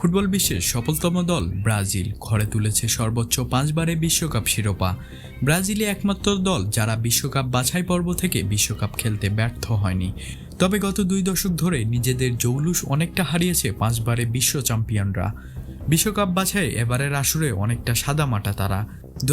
Football বিশ্বের সফলতম দল Brazil ঘরে তুলেছে সর্বোচ্চ পাঁচবারে বিশ্বকাপ শিরোপা। ব্রাজিলই একমাত্র দল যারা বিশ্বকাপ বাছাই পর্ব থেকে বিশ্বকাপ খেলতে ব্যর্থ হয়নি। তবে গত দুই দশক ধরে নিজেদের জৌলুস অনেকটা হারিয়েছে পাঁচবারে বিশ্ব চ্যাম্পিয়নরা। বিশ্বকাপ বাছাই এবারের আসরে অনেকটা সাদামাটা তারা। দু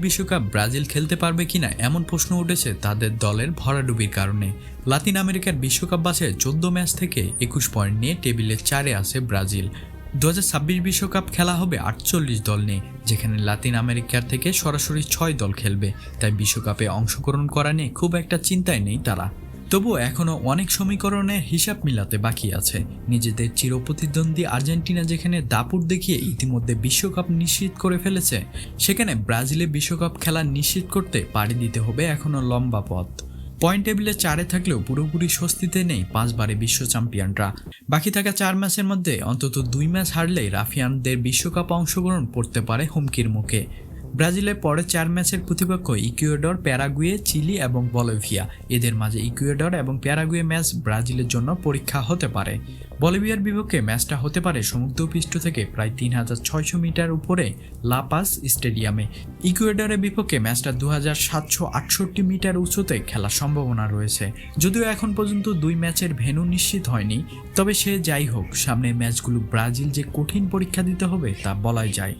বিশ্বকাপ ব্রাজিল খেলতে পারবে কিনা এমন প্রশ্ন উঠেছে তাদের দলের ভরাডুবির কারণে। লাতিন আমেরিকার বিশ্বকাপ বাছাই চোদ্দ ম্যাচ থেকে একুশ পয়েন্ট নিয়ে টেবিলের চারে আছে ব্রাজিল। দু হাজার বিশ্বকাপ খেলা হবে আটচল্লিশ দল নিয়ে, যেখানে লাতিন আমেরিকার থেকে সরাসরি ছয় দল খেলবে। তাই বিশ্বকাপে অংশগ্রহণ করা নিয়ে খুব একটা চিন্তায় নেই তারা। তবুও এখনও অনেক সমীকরণের হিসাব মিলাতে বাকি আছে। নিজেদের চিরপ্রতিদ্বন্দ্বী আর্জেন্টিনা যেখানে দাপুর দেখিয়ে ইতিমধ্যে বিশ্বকাপ নিশ্চিত করে ফেলেছে, সেখানে ব্রাজিলে বিশ্বকাপ খেলা নিশ্চিত করতে পাড়ি দিতে হবে এখনও লম্বা পথ। পয়েন্ট টেবিলে চারে থাকলেও পুরোপুরি স্বস্তিতে নেই পাঁচবারে বিশ্ব চ্যাম্পিয়নরা। বাকি থাকা চার ম্যাচের মধ্যে অন্তত দুই ম্যাচ হারলেই রাফিয়ানদের বিশ্বকাপ অংশগ্রহণ পড়তে পারে হুমকির মুখে। ব্রাজিলের পরে চার ম্যাচের প্রতিপক্ষ ইকুয়েডর, প্যারাগুয়ে, চিলি এবং বলিভিয়া। এদের মাঝে ইকুয়েডর এবং প্যারাগুয়ে ম্যাচ ব্রাজিলের জন্য পরীক্ষা হতে পারে। বলিভিয়ার বিপক্ষে ম্যাচটা হতে পারে সমুদ্রপৃষ্ঠ থেকে প্রায় তিন হাজার ছয়শো মিটার উপরে লাপাস স্টেডিয়ামে। ইকুয়েডরের বিপক্ষে ম্যাচটা দু হাজার সাতশো আটষট্টি মিটার উঁচুতে খেলার সম্ভাবনা রয়েছে। যদিও এখন পর্যন্ত দুই ম্যাচের ভেন্যু নিশ্চিত হয়নি, তবে সে যাই হোক, সামনের ম্যাচগুলো ব্রাজিল যে কঠিন পরীক্ষা দিতে হবে তা বলাই যায়।